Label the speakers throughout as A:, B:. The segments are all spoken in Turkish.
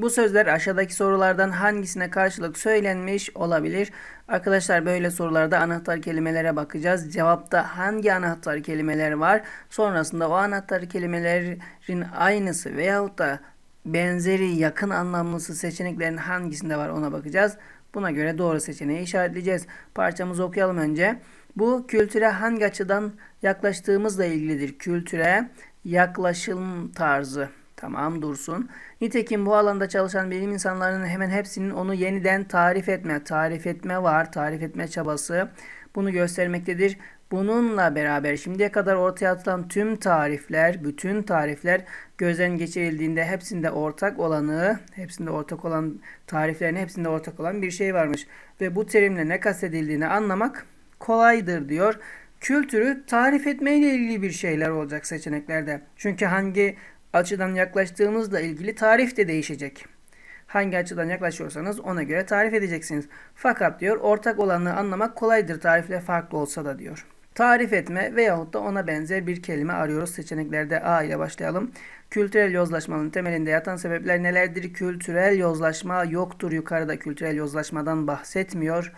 A: Bu sözler aşağıdaki sorulardan hangisine karşılık söylenmiş olabilir? Arkadaşlar böyle sorularda anahtar kelimelere bakacağız. Cevapta hangi anahtar kelimeler var? Sonrasında o anahtar kelimelerin aynısı veyahut da benzeri yakın anlamlısı seçeneklerin hangisinde var ona bakacağız. Buna göre doğru seçeneği işaretleyeceğiz. Parçamızı okuyalım önce. Bu kültüre hangi açıdan yaklaştığımızla ilgilidir. Kültüre yaklaşım tarzı. Tamam dursun. Nitekim bu alanda çalışan bilim insanlarının hemen hepsinin onu yeniden tarif etme, tarif etme var, tarif etme çabası bunu göstermektedir. Bununla beraber şimdiye kadar ortaya atılan tüm tarifler, bütün tarifler gözden geçirildiğinde hepsinde ortak olanı, hepsinde ortak olan tariflerin hepsinde ortak olan bir şey varmış. Ve bu terimle ne kastedildiğini anlamak kolaydır diyor. Kültürü tarif etmeyle ilgili bir şeyler olacak seçeneklerde. Çünkü hangi açıdan yaklaştığınızla ilgili tarif de değişecek. Hangi açıdan yaklaşıyorsanız ona göre tarif edeceksiniz. Fakat diyor ortak olanı anlamak kolaydır tarifle farklı olsa da diyor. Tarif etme veyahut da ona benzer bir kelime arıyoruz. Seçeneklerde A ile başlayalım. Kültürel yozlaşmanın temelinde yatan sebepler nelerdir? Kültürel yozlaşma yoktur. Yukarıda kültürel yozlaşmadan bahsetmiyor.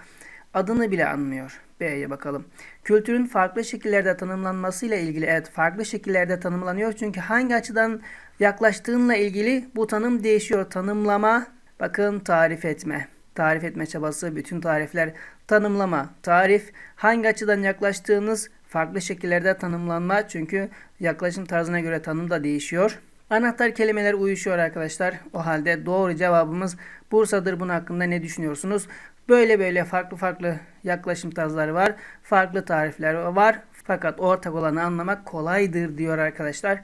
A: Adını bile anmıyor. B'ye bakalım. Kültürün farklı şekillerde tanımlanmasıyla ilgili evet farklı şekillerde tanımlanıyor. Çünkü hangi açıdan yaklaştığınla ilgili bu tanım değişiyor. Tanımlama, bakın tarif etme. Tarif etme çabası, bütün tarifler, tanımlama, tarif, hangi açıdan yaklaştığınız farklı şekillerde tanımlanma. Çünkü yaklaşım tarzına göre tanım da değişiyor. Anahtar kelimeler uyuşuyor arkadaşlar. O halde doğru cevabımız Bursa'dır. Bunun hakkında ne düşünüyorsunuz? Böyle böyle farklı farklı yaklaşım tarzları var. Farklı tarifler var. Fakat ortak olanı anlamak kolaydır diyor arkadaşlar.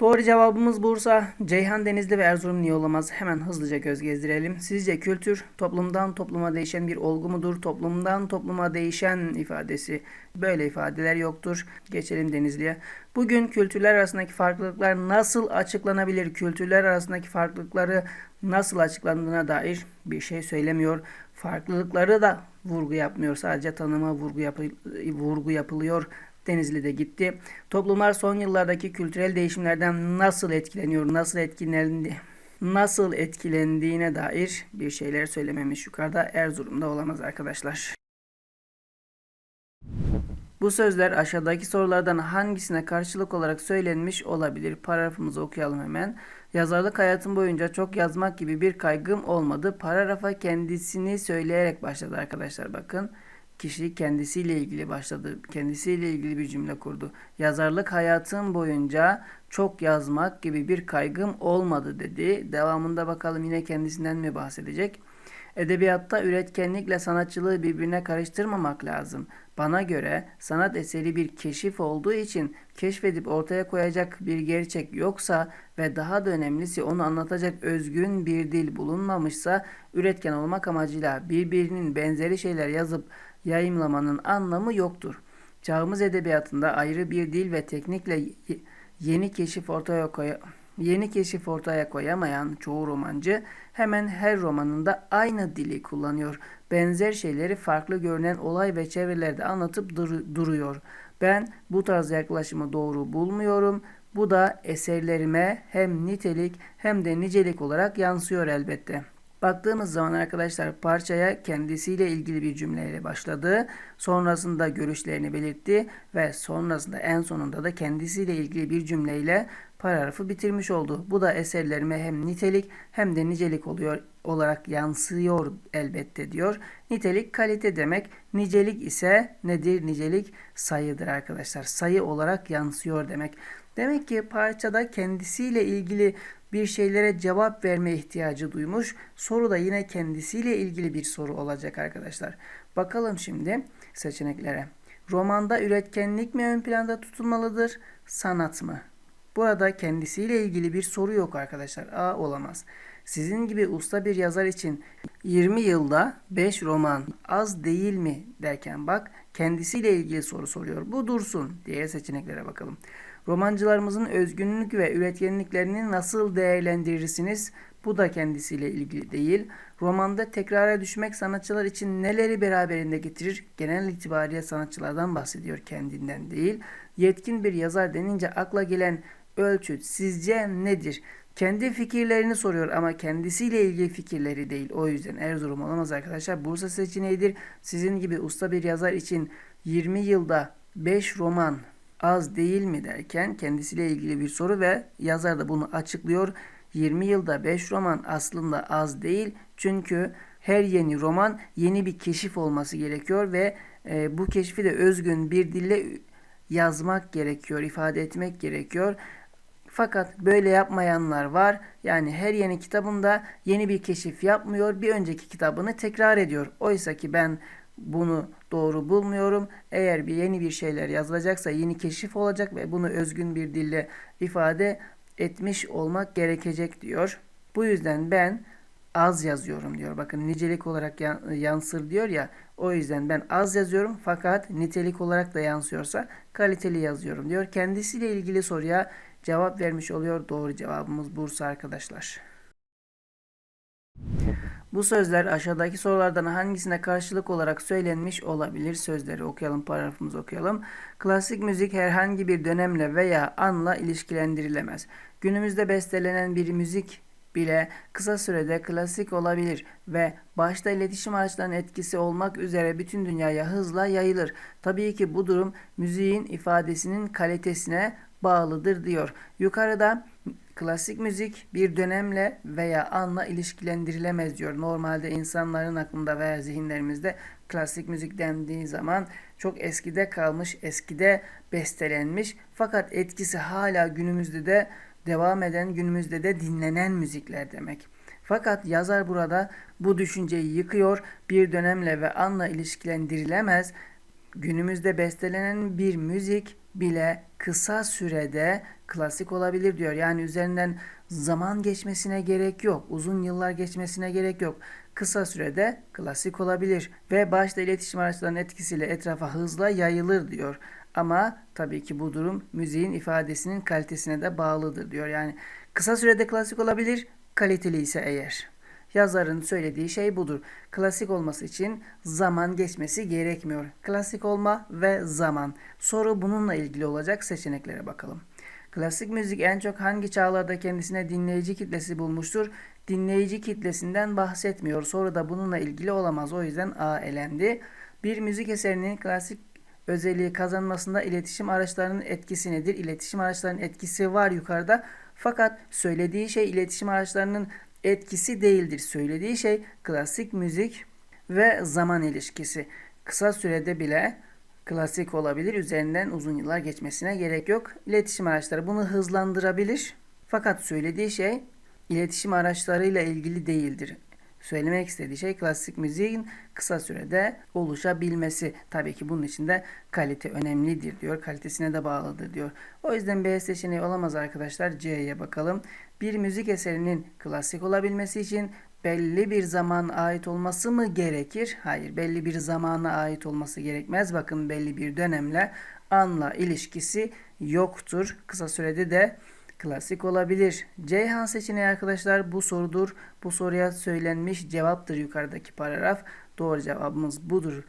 A: Doğru cevabımız Bursa. Ceyhan Denizli ve Erzurum niye olamaz? Hemen hızlıca göz gezdirelim. Sizce kültür toplumdan topluma değişen bir olgu mudur? Toplumdan topluma değişen ifadesi. Böyle ifadeler yoktur. Geçelim Denizli'ye. Bugün kültürler arasındaki farklılıklar nasıl açıklanabilir? Kültürler arasındaki farklılıkları nasıl açıklandığına dair bir şey söylemiyor. Farklılıkları da vurgu yapmıyor. Sadece tanıma vurgu, yapı, vurgu yapılıyor. Denizli'de gitti. Toplumlar son yıllardaki kültürel değişimlerden nasıl etkileniyor, nasıl etkilendi, nasıl etkilendiğine dair bir şeyler söylememiş. Yukarıda Erzurum'da olamaz arkadaşlar. Bu sözler aşağıdaki sorulardan hangisine karşılık olarak söylenmiş olabilir? Paragrafımızı okuyalım hemen. Yazarlık hayatım boyunca çok yazmak gibi bir kaygım olmadı. Paragrafa kendisini söyleyerek başladı arkadaşlar bakın. Kişi kendisiyle ilgili başladı. Kendisiyle ilgili bir cümle kurdu. Yazarlık hayatım boyunca çok yazmak gibi bir kaygım olmadı dedi. Devamında bakalım yine kendisinden mi bahsedecek? Edebiyatta üretkenlikle sanatçılığı birbirine karıştırmamak lazım. Bana göre sanat eseri bir keşif olduğu için keşfedip ortaya koyacak bir gerçek yoksa ve daha da önemlisi onu anlatacak özgün bir dil bulunmamışsa üretken olmak amacıyla birbirinin benzeri şeyler yazıp yayımlamanın anlamı yoktur. Çağımız edebiyatında ayrı bir dil ve teknikle yeni keşif ortaya koy yeni keşif ortaya koyamayan çoğu romancı hemen her romanında aynı dili kullanıyor. Benzer şeyleri farklı görünen olay ve çevrelerde anlatıp dur duruyor. Ben bu tarz yaklaşımı doğru bulmuyorum. Bu da eserlerime hem nitelik hem de nicelik olarak yansıyor elbette. Baktığımız zaman arkadaşlar parçaya kendisiyle ilgili bir cümleyle başladı. Sonrasında görüşlerini belirtti ve sonrasında en sonunda da kendisiyle ilgili bir cümleyle paragrafı bitirmiş oldu. Bu da eserlerime hem nitelik hem de nicelik oluyor olarak yansıyor elbette diyor. Nitelik kalite demek. Nicelik ise nedir? Nicelik sayıdır arkadaşlar. Sayı olarak yansıyor demek. Demek ki parçada kendisiyle ilgili bir şeylere cevap verme ihtiyacı duymuş. Soru da yine kendisiyle ilgili bir soru olacak arkadaşlar. Bakalım şimdi seçeneklere. Romanda üretkenlik mi ön planda tutulmalıdır, sanat mı? Burada kendisiyle ilgili bir soru yok arkadaşlar. A olamaz. Sizin gibi usta bir yazar için 20 yılda 5 roman az değil mi derken bak kendisiyle ilgili soru soruyor. Bu dursun. Diğer seçeneklere bakalım. Romancılarımızın özgünlük ve üretkenliklerini nasıl değerlendirirsiniz? Bu da kendisiyle ilgili değil. Romanda tekrara düşmek sanatçılar için neleri beraberinde getirir? Genel itibariyle sanatçılardan bahsediyor kendinden değil. Yetkin bir yazar denince akla gelen ölçüt sizce nedir? Kendi fikirlerini soruyor ama kendisiyle ilgili fikirleri değil. O yüzden Erzurum olamaz arkadaşlar. Bursa seçeneğidir. Sizin gibi usta bir yazar için 20 yılda 5 roman az değil mi derken kendisiyle ilgili bir soru ve yazar da bunu açıklıyor. 20 yılda 5 roman aslında az değil. Çünkü her yeni roman yeni bir keşif olması gerekiyor ve e, bu keşfi de özgün bir dille yazmak gerekiyor, ifade etmek gerekiyor. Fakat böyle yapmayanlar var. Yani her yeni kitabında yeni bir keşif yapmıyor, bir önceki kitabını tekrar ediyor. Oysa ki ben bunu doğru bulmuyorum. Eğer bir yeni bir şeyler yazılacaksa yeni keşif olacak ve bunu özgün bir dille ifade etmiş olmak gerekecek diyor. Bu yüzden ben az yazıyorum diyor. Bakın nicelik olarak yansır diyor ya. O yüzden ben az yazıyorum fakat nitelik olarak da yansıyorsa kaliteli yazıyorum diyor. Kendisiyle ilgili soruya cevap vermiş oluyor. Doğru cevabımız Bursa arkadaşlar. Bu sözler aşağıdaki sorulardan hangisine karşılık olarak söylenmiş olabilir? Sözleri okuyalım, paragrafımızı okuyalım. Klasik müzik herhangi bir dönemle veya anla ilişkilendirilemez. Günümüzde bestelenen bir müzik bile kısa sürede klasik olabilir ve başta iletişim araçlarının etkisi olmak üzere bütün dünyaya hızla yayılır. Tabii ki bu durum müziğin ifadesinin kalitesine bağlıdır diyor. Yukarıda klasik müzik bir dönemle veya anla ilişkilendirilemez diyor. Normalde insanların aklında veya zihinlerimizde klasik müzik dendiği zaman çok eskide kalmış, eskide bestelenmiş fakat etkisi hala günümüzde de devam eden, günümüzde de dinlenen müzikler demek. Fakat yazar burada bu düşünceyi yıkıyor, bir dönemle ve anla ilişkilendirilemez, günümüzde bestelenen bir müzik bile kısa sürede klasik olabilir diyor. Yani üzerinden zaman geçmesine gerek yok. Uzun yıllar geçmesine gerek yok. Kısa sürede klasik olabilir ve başta iletişim araçlarının etkisiyle etrafa hızla yayılır diyor. Ama tabii ki bu durum müziğin ifadesinin kalitesine de bağlıdır diyor. Yani kısa sürede klasik olabilir, kaliteli ise eğer. Yazarın söylediği şey budur. Klasik olması için zaman geçmesi gerekmiyor. Klasik olma ve zaman. Soru bununla ilgili olacak seçeneklere bakalım. Klasik müzik en çok hangi çağlarda kendisine dinleyici kitlesi bulmuştur? Dinleyici kitlesinden bahsetmiyor. Soru da bununla ilgili olamaz. O yüzden A elendi. Bir müzik eserinin klasik özelliği kazanmasında iletişim araçlarının etkisi nedir? İletişim araçlarının etkisi var yukarıda. Fakat söylediği şey iletişim araçlarının etkisi değildir. Söylediği şey klasik müzik ve zaman ilişkisi. Kısa sürede bile klasik olabilir. Üzerinden uzun yıllar geçmesine gerek yok. İletişim araçları bunu hızlandırabilir. Fakat söylediği şey iletişim araçlarıyla ilgili değildir. Söylemek istediği şey klasik müziğin kısa sürede oluşabilmesi. Tabii ki bunun için de kalite önemlidir diyor. Kalitesine de bağlıdır diyor. O yüzden B seçeneği olamaz arkadaşlar. C'ye bakalım. Bir müzik eserinin klasik olabilmesi için belli bir zaman ait olması mı gerekir? Hayır, belli bir zamana ait olması gerekmez. Bakın belli bir dönemle anla ilişkisi yoktur. Kısa sürede de klasik olabilir. Ceyhan seçeneği arkadaşlar bu sorudur. Bu soruya söylenmiş cevaptır yukarıdaki paragraf. Doğru cevabımız budur.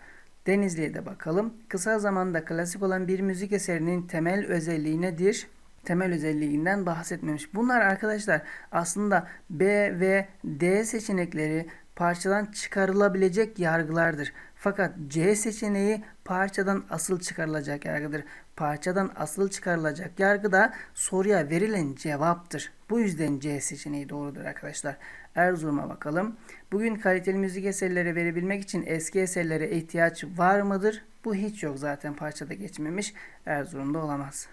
A: Denizli'ye de bakalım. Kısa zamanda klasik olan bir müzik eserinin temel özelliği nedir? temel özelliğinden bahsetmemiş. Bunlar arkadaşlar aslında B ve D seçenekleri parçadan çıkarılabilecek yargılardır. Fakat C seçeneği parçadan asıl çıkarılacak yargıdır. Parçadan asıl çıkarılacak yargı da soruya verilen cevaptır. Bu yüzden C seçeneği doğrudur arkadaşlar. Erzurum'a bakalım. Bugün kaliteli müzik eserleri verebilmek için eski eserlere ihtiyaç var mıdır? Bu hiç yok zaten parçada geçmemiş. Erzurum'da olamaz.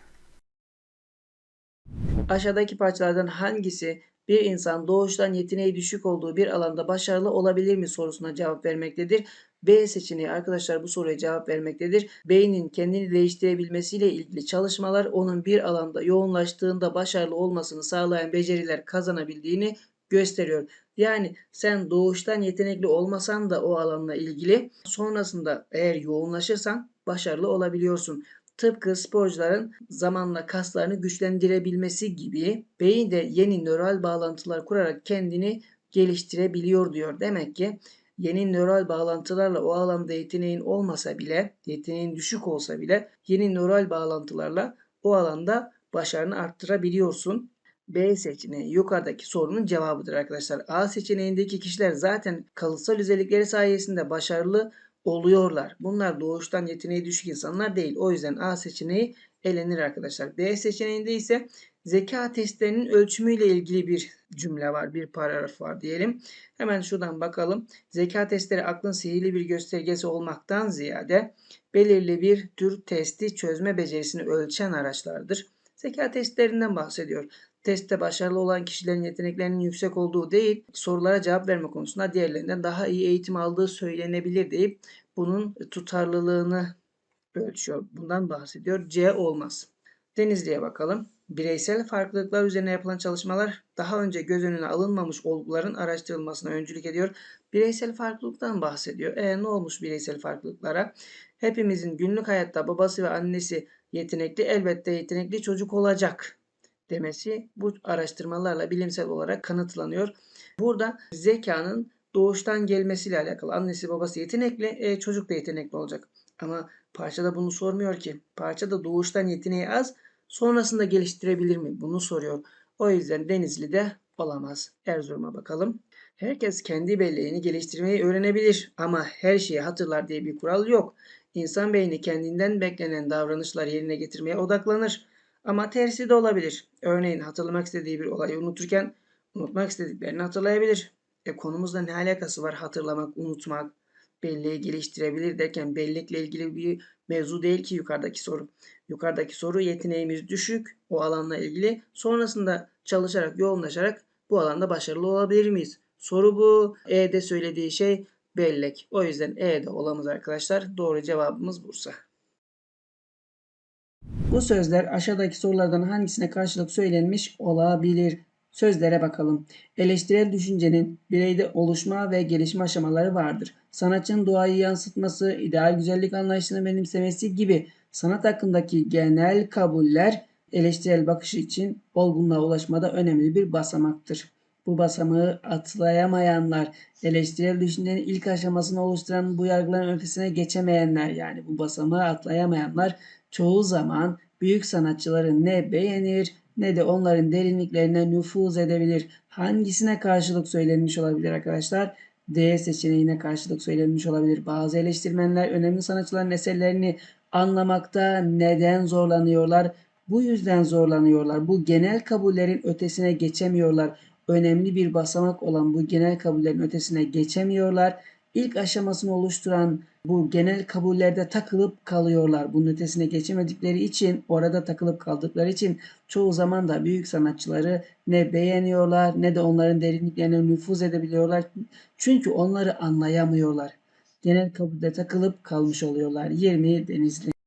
A: Aşağıdaki parçalardan hangisi bir insan doğuştan yeteneği düşük olduğu bir alanda başarılı olabilir mi sorusuna cevap vermektedir. B seçeneği arkadaşlar bu soruya cevap vermektedir. Beynin kendini değiştirebilmesiyle ilgili çalışmalar onun bir alanda yoğunlaştığında başarılı olmasını sağlayan beceriler kazanabildiğini gösteriyor. Yani sen doğuştan yetenekli olmasan da o alanla ilgili sonrasında eğer yoğunlaşırsan başarılı olabiliyorsun. Tıpkı sporcuların zamanla kaslarını güçlendirebilmesi gibi beyin de yeni nöral bağlantılar kurarak kendini geliştirebiliyor diyor. Demek ki yeni nöral bağlantılarla o alanda yeteneğin olmasa bile, yeteneğin düşük olsa bile yeni nöral bağlantılarla o alanda başarını arttırabiliyorsun. B seçeneği yukarıdaki sorunun cevabıdır arkadaşlar. A seçeneğindeki kişiler zaten kalıtsal özellikleri sayesinde başarılı oluyorlar. Bunlar doğuştan yeteneği düşük insanlar değil. O yüzden A seçeneği elenir arkadaşlar. B seçeneğinde ise zeka testlerinin ölçümüyle ilgili bir cümle var, bir paragraf var diyelim. Hemen şuradan bakalım. Zeka testleri aklın sihirli bir göstergesi olmaktan ziyade belirli bir tür testi çözme becerisini ölçen araçlardır. Zeka testlerinden bahsediyor. Testte başarılı olan kişilerin yeteneklerinin yüksek olduğu değil, sorulara cevap verme konusunda diğerlerinden daha iyi eğitim aldığı söylenebilir deyip bunun tutarlılığını ölçüyor. Bundan bahsediyor. C olmaz. Denizli'ye bakalım. Bireysel farklılıklar üzerine yapılan çalışmalar daha önce göz önüne alınmamış olguların araştırılmasına öncülük ediyor. Bireysel farklılıktan bahsediyor. E ne olmuş bireysel farklılıklara? Hepimizin günlük hayatta babası ve annesi yetenekli elbette yetenekli çocuk olacak demesi bu araştırmalarla bilimsel olarak kanıtlanıyor. Burada zekanın doğuştan gelmesiyle alakalı. Annesi babası yetenekli, e, çocuk da yetenekli olacak. Ama parçada bunu sormuyor ki. Parçada doğuştan yeteneği az, sonrasında geliştirebilir mi? Bunu soruyor. O yüzden Denizli'de olamaz. Erzurum'a bakalım. Herkes kendi belleğini geliştirmeyi öğrenebilir ama her şeyi hatırlar diye bir kural yok. İnsan beyni kendinden beklenen davranışlar yerine getirmeye odaklanır. Ama tersi de olabilir. Örneğin hatırlamak istediği bir olayı unuturken unutmak istediklerini hatırlayabilir. E konumuzla ne alakası var hatırlamak, unutmak, belleği geliştirebilir derken bellekle ilgili bir mevzu değil ki yukarıdaki soru. Yukarıdaki soru yeteneğimiz düşük o alanla ilgili. Sonrasında çalışarak, yoğunlaşarak bu alanda başarılı olabilir miyiz? Soru bu. E'de söylediği şey bellek. O yüzden E'de olamaz arkadaşlar. Doğru cevabımız Bursa. Bu sözler aşağıdaki sorulardan hangisine karşılık söylenmiş olabilir? Sözlere bakalım. Eleştirel düşüncenin bireyde oluşma ve gelişme aşamaları vardır. Sanatçının doğayı yansıtması, ideal güzellik anlayışını benimsemesi gibi sanat hakkındaki genel kabuller eleştirel bakış için olgunluğa ulaşmada önemli bir basamaktır. Bu basamağı atlayamayanlar, eleştirel düşüncenin ilk aşamasını oluşturan bu yargıların ötesine geçemeyenler yani bu basamağı atlayamayanlar çoğu zaman büyük sanatçıları ne beğenir ne de onların derinliklerine nüfuz edebilir. Hangisine karşılık söylenmiş olabilir arkadaşlar? D seçeneğine karşılık söylenmiş olabilir. Bazı eleştirmenler önemli sanatçıların eserlerini anlamakta neden zorlanıyorlar? Bu yüzden zorlanıyorlar. Bu genel kabullerin ötesine geçemiyorlar. Önemli bir basamak olan bu genel kabullerin ötesine geçemiyorlar. İlk aşamasını oluşturan bu genel kabullerde takılıp kalıyorlar. Bunun ötesine geçemedikleri için, orada takılıp kaldıkları için çoğu zaman da büyük sanatçıları ne beğeniyorlar ne de onların derinliklerine nüfuz edebiliyorlar. Çünkü onları anlayamıyorlar. Genel kabulde takılıp kalmış oluyorlar. 20 Denizli.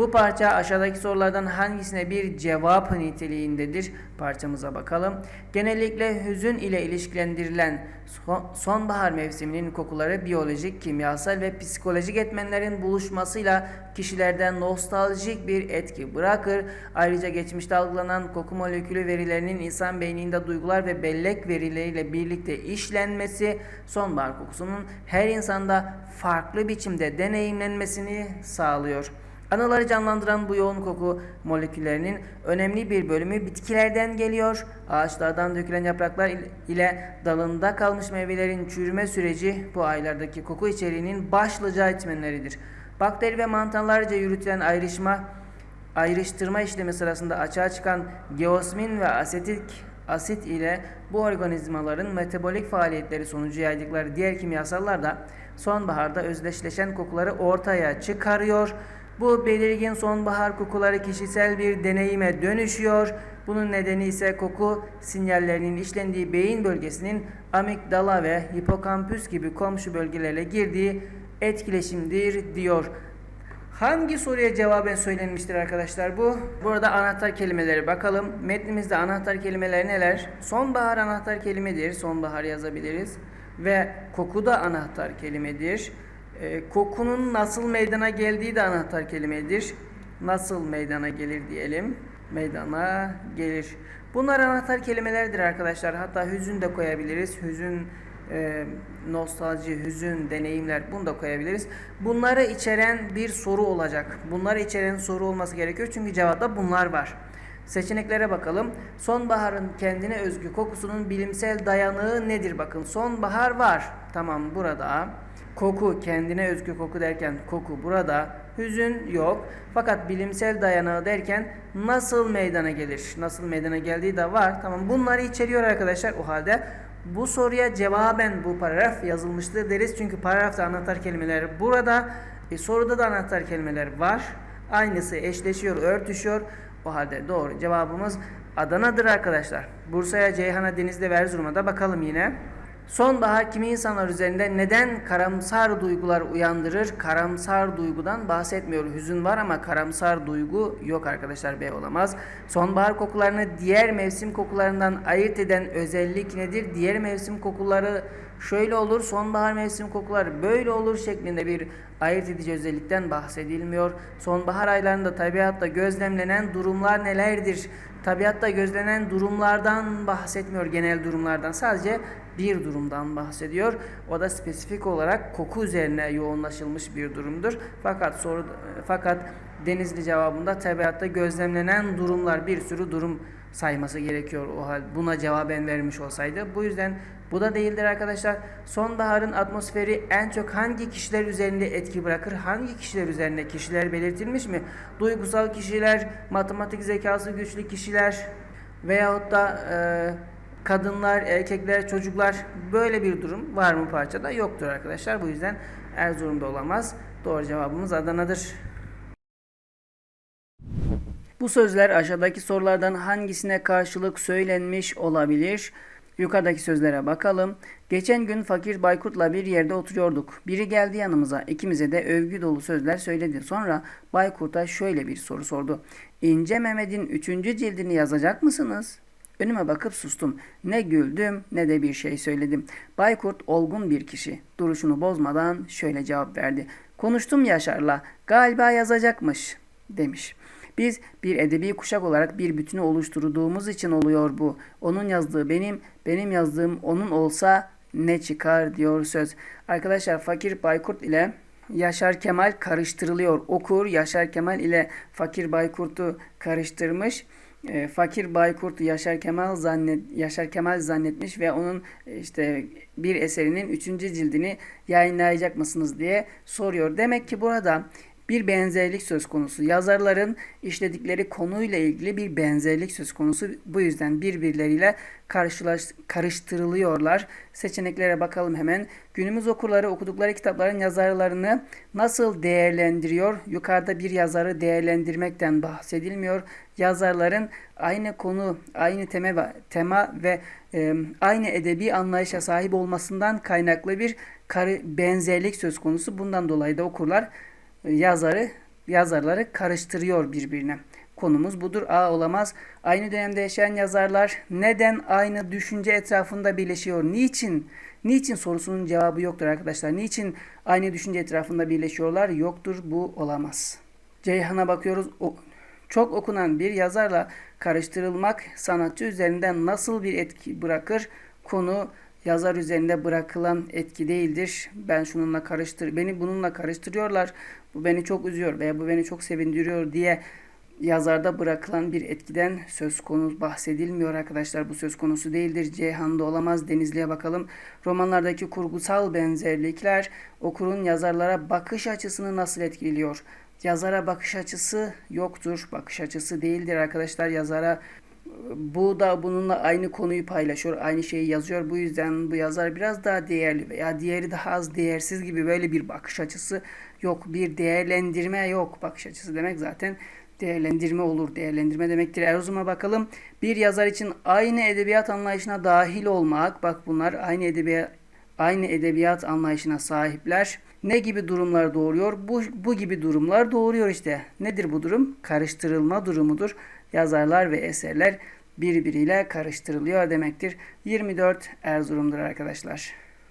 A: Bu parça aşağıdaki sorulardan hangisine bir cevap niteliğindedir? Parçamıza bakalım. Genellikle hüzün ile ilişkilendirilen son- sonbahar mevsiminin kokuları biyolojik, kimyasal ve psikolojik etmenlerin buluşmasıyla kişilerden nostaljik bir etki bırakır. Ayrıca geçmişte algılanan koku molekülü verilerinin insan beyninde duygular ve bellek verileriyle birlikte işlenmesi sonbahar kokusunun her insanda farklı biçimde deneyimlenmesini sağlıyor. Anıları canlandıran bu yoğun koku moleküllerinin önemli bir bölümü bitkilerden geliyor. Ağaçlardan dökülen yapraklar il- ile dalında kalmış meyvelerin çürüme süreci bu aylardaki koku içeriğinin başlıca etmenleridir. Bakteri ve mantarlarca yürütülen ayrışma, ayrıştırma işlemi sırasında açığa çıkan geosmin ve asetik asit ile bu organizmaların metabolik faaliyetleri sonucu yaydıkları diğer kimyasallar da sonbaharda özdeşleşen kokuları ortaya çıkarıyor. Bu belirgin sonbahar kokuları kişisel bir deneyime dönüşüyor. Bunun nedeni ise koku sinyallerinin işlendiği beyin bölgesinin amigdala ve hipokampüs gibi komşu bölgelerle girdiği etkileşimdir diyor. Hangi soruya cevaben söylenmiştir arkadaşlar bu? Burada anahtar kelimeleri bakalım. Metnimizde anahtar kelimeler neler? Sonbahar anahtar kelimedir. Sonbahar yazabiliriz. Ve koku da anahtar kelimedir. Ee, kokunun nasıl meydana geldiği de anahtar kelimedir. Nasıl meydana gelir diyelim. Meydana gelir. Bunlar anahtar kelimelerdir arkadaşlar. Hatta hüzün de koyabiliriz. Hüzün e, nostalji, hüzün, deneyimler bunu da koyabiliriz. Bunları içeren bir soru olacak. Bunları içeren soru olması gerekiyor çünkü cevapta bunlar var. Seçeneklere bakalım. Sonbaharın kendine özgü kokusunun bilimsel dayanığı nedir? Bakın sonbahar var. Tamam burada. Koku kendine özgü koku derken koku burada. Hüzün yok. Fakat bilimsel dayanağı derken nasıl meydana gelir? Nasıl meydana geldiği de var. Tamam bunları içeriyor arkadaşlar. O halde bu soruya cevaben bu paragraf yazılmıştır deriz. Çünkü paragrafta anahtar kelimeler burada. E, soruda da anahtar kelimeler var. Aynısı eşleşiyor, örtüşüyor. O halde doğru cevabımız Adana'dır arkadaşlar. Bursa'ya, Ceyhan'a, Denizli ve Erzurum'a da bakalım yine. Sonbahar kimi insanlar üzerinde neden karamsar duygular uyandırır? Karamsar duygudan bahsetmiyor. Hüzün var ama karamsar duygu yok arkadaşlar B olamaz. Sonbahar kokularını diğer mevsim kokularından ayırt eden özellik nedir? Diğer mevsim kokuları şöyle olur, sonbahar mevsim kokuları böyle olur şeklinde bir ayırt edici özellikten bahsedilmiyor. Sonbahar aylarında tabiatta gözlemlenen durumlar nelerdir? Tabiatta gözlenen durumlardan bahsetmiyor genel durumlardan. Sadece bir durumdan bahsediyor. O da spesifik olarak koku üzerine yoğunlaşılmış bir durumdur. Fakat soru fakat Denizli cevabında tabiatta gözlemlenen durumlar bir sürü durum sayması gerekiyor o hal buna cevaben vermiş olsaydı. Bu yüzden bu da değildir arkadaşlar. Sonbaharın atmosferi en çok hangi kişiler üzerinde etki bırakır? Hangi kişiler üzerinde? Kişiler belirtilmiş mi? Duygusal kişiler, matematik zekası güçlü kişiler veyahut da e, kadınlar, erkekler, çocuklar böyle bir durum var mı parçada? Yoktur arkadaşlar. Bu yüzden Erzurum'da olamaz. Doğru cevabımız Adana'dır. Bu sözler aşağıdaki sorulardan hangisine karşılık söylenmiş olabilir? Yukarıdaki sözlere bakalım. Geçen gün fakir Baykurt'la bir yerde oturuyorduk. Biri geldi yanımıza. İkimize de övgü dolu sözler söyledi. Sonra Baykurt'a şöyle bir soru sordu. İnce Mehmet'in üçüncü cildini yazacak mısınız? Önüme bakıp sustum. Ne güldüm ne de bir şey söyledim. Baykurt olgun bir kişi. Duruşunu bozmadan şöyle cevap verdi. Konuştum Yaşar'la. Galiba yazacakmış demiş. Biz bir edebi kuşak olarak bir bütünü oluşturduğumuz için oluyor bu. Onun yazdığı benim, benim yazdığım onun olsa ne çıkar diyor söz. Arkadaşlar Fakir Baykurt ile Yaşar Kemal karıştırılıyor. Okur Yaşar Kemal ile Fakir Baykurt'u karıştırmış. E, Fakir Baykurt Yaşar Kemal zannet Yaşar Kemal zannetmiş ve onun e, işte bir eserinin üçüncü cildini yayınlayacak mısınız diye soruyor. Demek ki burada bir benzerlik söz konusu. Yazarların işledikleri konuyla ilgili bir benzerlik söz konusu. Bu yüzden birbirleriyle karşılaş, karıştırılıyorlar. Seçeneklere bakalım hemen. Günümüz okurları okudukları kitapların yazarlarını nasıl değerlendiriyor? Yukarıda bir yazarı değerlendirmekten bahsedilmiyor. Yazarların aynı konu, aynı tema tema ve e, aynı edebi anlayışa sahip olmasından kaynaklı bir benzerlik söz konusu. Bundan dolayı da okurlar yazarı yazarları karıştırıyor birbirine. Konumuz budur. A olamaz. Aynı dönemde yaşayan yazarlar neden aynı düşünce etrafında birleşiyor? Niçin? Niçin sorusunun cevabı yoktur arkadaşlar. Niçin aynı düşünce etrafında birleşiyorlar? Yoktur. Bu olamaz. Ceyhan'a bakıyoruz. O, çok okunan bir yazarla karıştırılmak sanatçı üzerinden nasıl bir etki bırakır? Konu yazar üzerinde bırakılan etki değildir. Ben şununla karıştır, beni bununla karıştırıyorlar. Bu beni çok üzüyor veya bu beni çok sevindiriyor diye yazarda bırakılan bir etkiden söz konusu bahsedilmiyor arkadaşlar. Bu söz konusu değildir. Ceyhan'da olamaz. Denizli'ye bakalım. Romanlardaki kurgusal benzerlikler okurun yazarlara bakış açısını nasıl etkiliyor? Yazara bakış açısı yoktur. Bakış açısı değildir arkadaşlar. Yazara bu da bununla aynı konuyu paylaşıyor, aynı şeyi yazıyor. Bu yüzden bu yazar biraz daha değerli veya diğeri daha az değersiz gibi böyle bir bakış açısı yok. Bir değerlendirme yok. Bakış açısı demek zaten değerlendirme olur. Değerlendirme demektir. Erzurum'a bakalım. Bir yazar için aynı edebiyat anlayışına dahil olmak. Bak bunlar aynı edebiyat aynı edebiyat anlayışına sahipler. Ne gibi durumlar doğuruyor? Bu, bu gibi durumlar doğuruyor işte. Nedir bu durum? Karıştırılma durumudur yazarlar ve eserler birbiriyle karıştırılıyor demektir. 24 Erzurum'dur arkadaşlar.